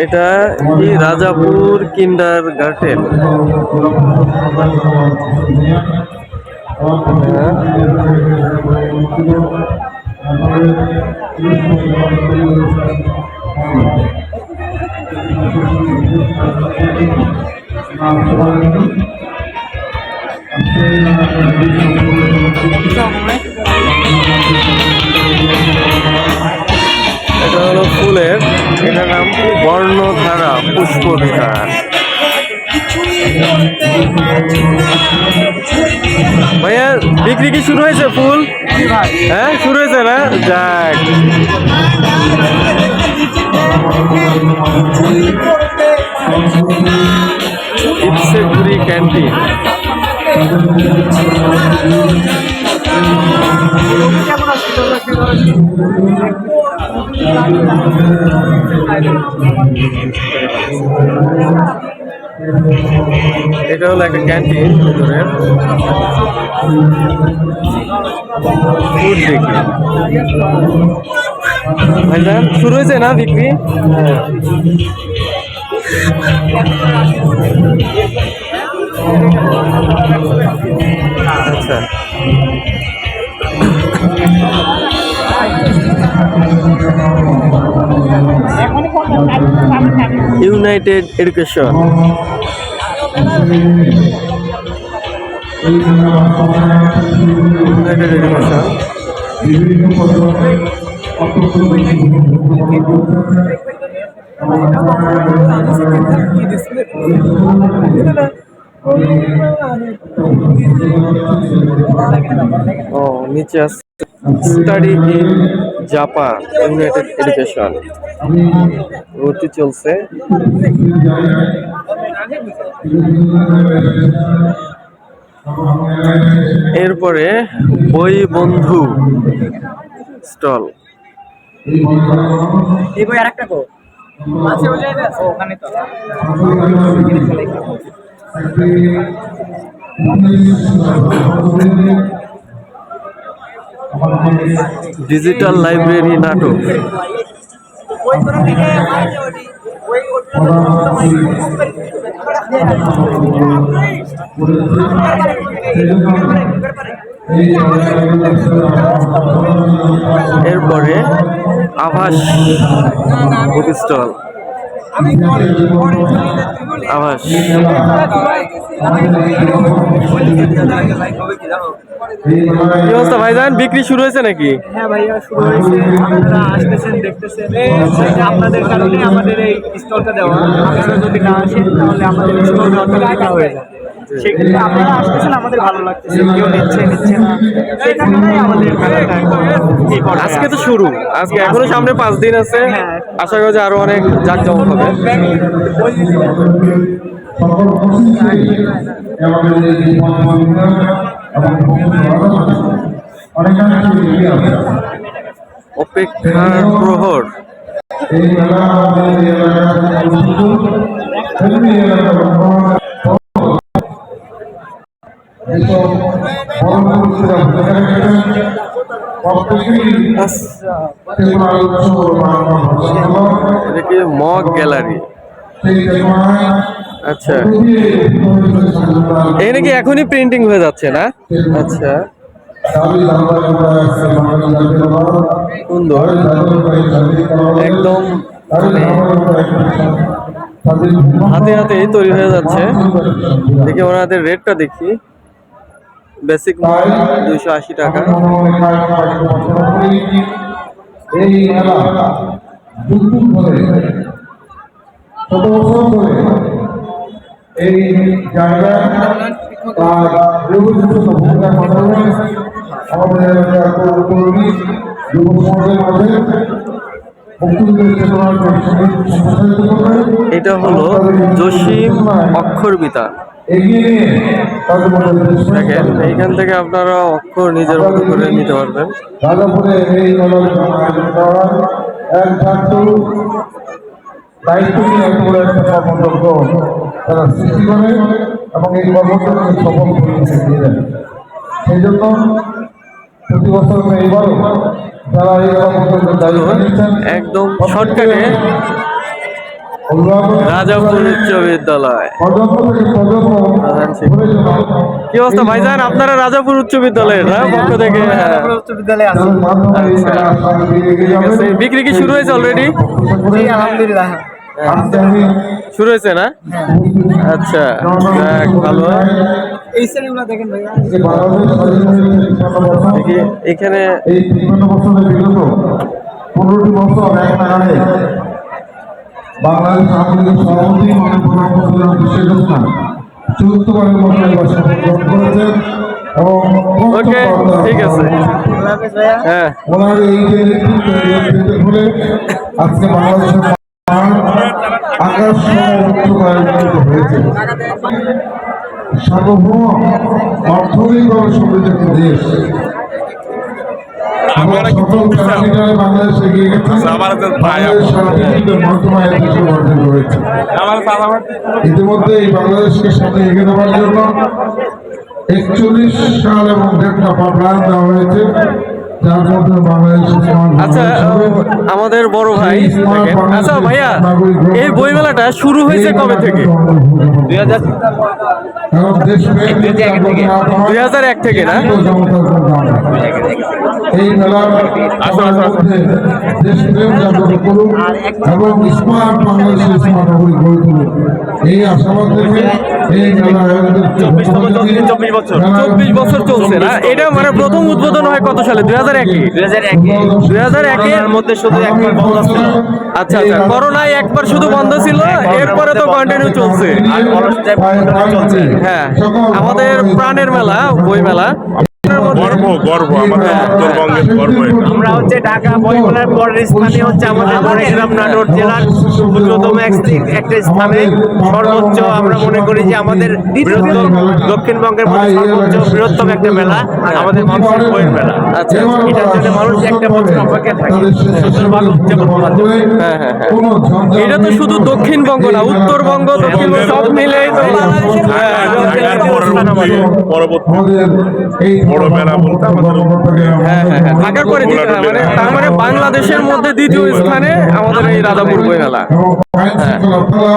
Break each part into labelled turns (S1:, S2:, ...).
S1: এটা কি রাজাপুর কিন্ডার গার্ডেন এটা বর্ণধারা, পুষ্পবিহার। ভাইয়া, বিক্রি কি শুরু হয়েছে ফুল? হ্যাঁ শুরু হয়েছে না? যাক। ইপসেগুড়ি ক্যান্টিন এটা হলো একটা ক্যান্টিন ভিতরে। ফুড দেখি। ভাইজান শুরু হয়েছে না বিক্রি? আচ্ছা। ইউনাইটেড এডুকেশন ইউনাইটেড এডুকেশন ও নিচে study in Japan united education. ভর্তি চলছে। এরপরে বই বন্ধু স্টল।
S2: এই বই আরেকটা কো আছে ওই জায়গায় আছে ওখানে তো।
S1: ডিজিটাল লাইব্রেরি নাটক। এরপরে আভাস বুক স্টল। আভাস কি অবস্থা ভাইজান? বিক্রি শুরু হয়েছে নাকি?
S2: হ্যাঁ ভাইয়া শুরু হয়েছে। আপনারা আসতেছেন দেখতেছেন। আপনাদের কারণে আমাদের এই স্টলটা দেওয়া। আপনারা যদি না আসেন তাহলে আমাদের হয়ে যায় সেক্ষেত্রে আপনারা আসতেছেন আমাদের ভালো লাগতেছে কেউ নিচ্ছে নিচ্ছে না। সেই কারণেই আমাদের মেলাটা এখন। এই পর্যায়ে
S1: আজকে তো শুরু। আজকে এখনও সামনে পাঁচ দিন আছে।
S2: হ্যাঁ।
S1: আশা করি যে আরও অনেক জাঁকজমক হবে। অপেক্ষার প্রহর। Mug gallery. আচ্ছা। এখানে কি এখনই প্রিন্টিং হয়ে যাচ্ছে না? আচ্ছা। সুন্দর। একদম মানে হাতে হাতে তৈরি হয়ে যাচ্ছে। দেখি ওনাদের রেটটা দেখি। বেসিক দুইশো আশি টাকা।
S3: এই মেলা যুগ যুগ ধরে শত বছর ধরে এই জায়গায় তার নির্বাচিত ভূমিকা পালন আমাদের কর্মী যুব সমাজের মাঝে মুক্তিযুদ্ধের চেতনাকে সম্প্রসারিত করবে
S1: এটা হলো জসিম অক্ষরবিতা। দেখেন এইখান থেকে আপনারা অক্ষর নিজের মতো করে নিতে পারবেন।
S3: এই মেলার আয়োজন এক ছাত্র দায়িত্ব নিয়ে এত বড় একটা কর্মযজ্ঞ তারা সৃষ্টি করে এবং এই কর্মযজ্ঞকে সফল করে দিয়ে দেয় সেই জন্য প্রতি বছর এইবারও যারা এই কর্মযজ্ঞের দায়িত্ব নিচ্ছেন
S1: একদম শর্টকাটে
S3: রাজাপুর উচ্চ বিদ্যালয়।
S1: থেকে
S3: কি অবস্থা ভাইজান? আপনারা রাজাপুর উচ্চ বিদ্যালয়ের পক্ষ থেকে? হ্যাঁ
S2: উচ্চ বিদ্যালয়ে আছি।
S1: যাদের মাধ্যমে এই
S3: আচ্ছা। বিক্রি কি শুরু হয়েছে অলরেডি
S2: আলহামদুলিল্লাহ।
S3: শুরু হয়েছে না? আচ্ছা ভালো। এখানে
S1: পনেরোটি বছর এক নাগারে বাংলাদেশ আওয়ামী লীগের সভাপতি মাননীয় প্রধানমন্ত্রী শেখ হাসিনা চতুর্থবারের মতো এবার শপথ গ্রহণ করেছেন এবং
S3: ঠিক আছে। হ্যাঁ।
S1: ওনার এই যে আজকে বাংলাদেশের আকাশ উচ্চতায় হয়েছে। সার্বভৌম অর্থনৈতিকভাবে সমৃদ্ধ একটি দেশ। বাংলাদেশ সারা পৃথিবীতে বর্তমানে দেশে অর্জন করেছে ইতিমধ্যে এই বাংলাদেশকে সাথে এগিয়ে দেওয়ার জন্য একচল্লিশ সাল এবং দেড়টা প্ল্যান দেওয়া হয়েছে।
S3: আচ্ছা আমাদের বড় ভাই আচ্ছা ভাইয়া এই বইমেলাটা শুরু হয়েছে কবে থেকে?
S1: দুই হাজার
S3: দুই এক থেকে না?
S1: এই মেলার দেশপ্রেম জাগ্রত করুন এবং স্মার্ট বাংলাদেশের স্মার্ট গড়ে তুলুন এই আশাবাদ রেখে এই মেলা জানিয়ে মেলার-
S3: চব্বিশ বছর চলছে না? এটা মানে প্রথম উদ্বোধন হয় কত সালে? দুই হাজার একে। দুই হাজার দুই হাজার একের মধ্যে শুধু একবার বন্ধ ছিল। আচ্ছা আচ্ছা করোনায় একবার শুধু বন্ধ ছিল এরপরে তো কন্টিনিউ চলছে। হ্যাঁ আমাদের প্রাণের মেলা বই মেলা
S4: গর্ব গর্ব আমাদের উত্তরবঙ্গের গর্ব এটা।
S2: আমরা হচ্ছে ঢাকা বইমেলার পরের স্থানে হচ্ছে আমাদের নাটোর জেলার ক্ষুদ্রতম একটা স্থানে সর্বোচ্চ আমরা মনে করি যে আমাদের বৃহত্তম দক্ষিণবঙ্গের মধ্যে সর্বোচ্চ বৃহত্তম একটা মেলা আমাদের মানুষের বইয়ের মেলা।
S3: আচ্ছা,
S2: এটার জন্য মানুষ একটা বছর অপেক্ষা থাকে।
S3: হ্যাঁ হ্যাঁ হ্যাঁ। এটা তো শুধু দক্ষিণবঙ্গ না উত্তরবঙ্গ দক্ষিণবঙ্গ সব তো হ্যাঁ,
S4: ঢাকার পরবর্তী পরবর্তী বড় মেলা বলতে আমাদের
S3: হ্যাঁ হ্যাঁ হ্যাঁ ঢাকার পরে মানে তার মানে বাংলাদেশের মধ্যে দ্বিতীয় স্থানে আমাদের এই রাধাপুর বই মেলা।
S1: এবং আইন শৃঙ্খলা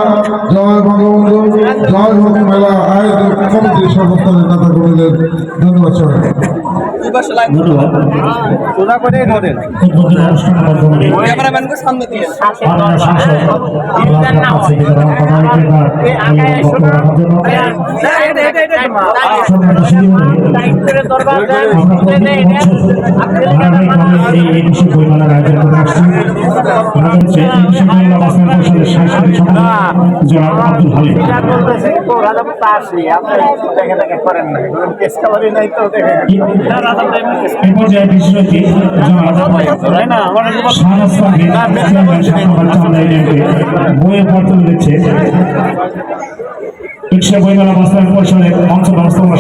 S1: জয় বঙ্গবন্ধু জয় মেলা আয়োজক কমিটির সমস্ত নেতা কর্মীদের ধন্যবাদ
S2: সোজা করে ধরেন
S5: আমরা সাংসদ এই আগায় আয়োজন করে চেয়ারম্যান শাখাবাদ চামড়া ইউনিয়নকে বইয়ের পর তুলে দিচ্ছে রিক্সা বইমেলা বাস্তবায়ন